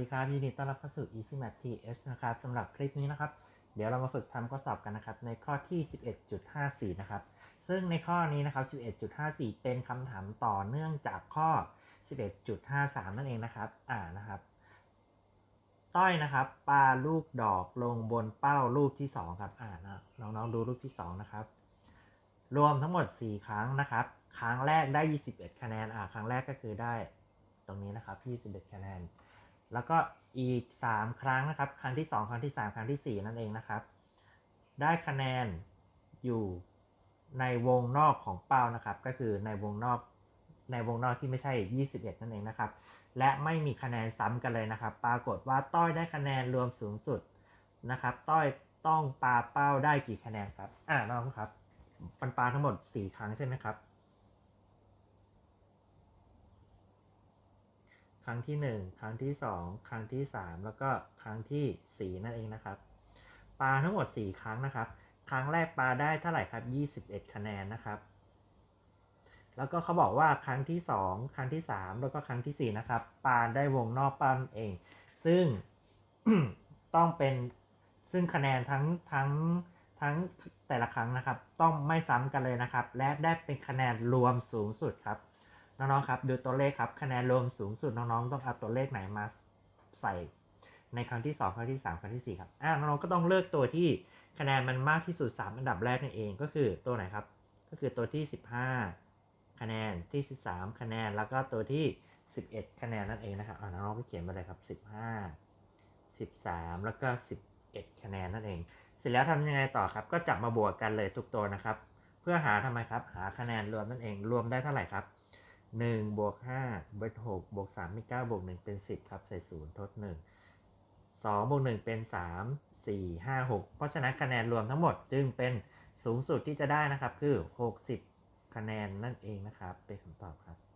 วัสดีครับยินดีต้อนรับเข้าสู่ Easy Math TS นะครับสำหรับคลิปนี้นะครับ เดี๋ยวเรามาฝึกทำข้อสอบกันนะครับ ในข้อที่ 11.54 นะครับ ซึ่งในข้อนี้นะครับ 11.54 เป็นคำถามต่อเนื่องจากข้อ 11.53 นั่นเองนะครับ อ่านะครับ ต้อยนะครับปาลูกดอกลงบนเป้าลูกที่ 2 ครับ อ่านะน้องๆดูลูกที่ 2 นะครับ รวมทั้งหมด 4 ครั้งนะครับ ครั้งแรกได้ 21 คะแนน อ่า ครั้งแรกก็คือได้ ตรงนี้นะครับ21คะแนน แล้วก็อีก 3 ครั้งนะครับ ครั้งที่ 2 ครั้งที่ 3 ครั้งที่ 4 นั่นเองนะครับ ได้คะแนนอยู่ในวงนอกของเป้านะครับ ก็คือในวงนอกในวงนอกที่ไม่ใช่ 21 นั่นเองนะครับ และไม่มีคะแนนซ้ำกันเลยนะครับ ปรากฏว่าต้อยได้คะแนนรวมสูงสุดนะครับ ต้อยต้องปาเป้าได้กี่คะแนนครับ อ่าน้องครับปันปาทั้งหมด 4 ครั้งใช่ไหมครับ รั้งที่ 1 ครั้งที่ 2 ครั้งที่ 3 แล้วก็ครั้งทีสี่4 นั่นเองนะครับปาทั้งหมด 4 ครั้งนะครับ ครั้งแรกปาได้เท่าไหร่ครับ 21 คะแนนนะครับ แล้วก็เขาบอกว่าครั้งที่ 2 ครั้งที่ 3 แล้วก็ครั้งทีสี่4 นะครับปาได้วงนอกเป้านั่นเอง ซึ่งต้องเป็นซึ่งคะแนนทั้งทั้งทั้งแต่ละครั้งนะครับ ต้องไม่ซ้ำกันเลยนะครับ และได้เป็นคะแนนรวมสูงสุดครับ น้องๆครับดูตัวเลขครับคะแนนรวมสูงสุดน้องๆ ต้องเอาตัวเลขไหนมาใส่ในครั้งที่ 2 ครั้งที่ 3 ครั้งที่ 4 ครับอ่าน้องๆก็ต้องเลือกตัวที่คะแนนมันมากที่สุด 3 อันดับแรกนั่นเองก็คือตัวไหนครับ ก็คือตัวที่ 15 คะแนนที่ 13 คะแนนแล้วก็ตัวที่ 11 คะแนนนั่นเองนะครับอ่าน้องๆก็เขียนมาเลยครับ 15 13 แล้วก็ 11 คะแนนนั่นเอง เสร็จแล้วทำยังไงต่อครับ ก็จับมาบวกกันเลยทุกตัวนะครับ เพื่อหาทำไมครับ หาคะแนนรวมนั่นเองรวมได้เท่าไหร่ครับ หนึ่งบวกห้าบวกหกบวกสามเป็นเก้าบวกหนึ่งเป็นสิบครับใส่ศูนย์ทดหนึ่งสองบวกหนึ่งเป็นสามสี่ห้าหกเพราะฉะนั้นคะแนนรวมทั้งหมดจึงเป็นสูงสุดที่จะได้นะครับคือหกสิบคะแนนนั่นเองนะครับ เป็นคำตอบครับ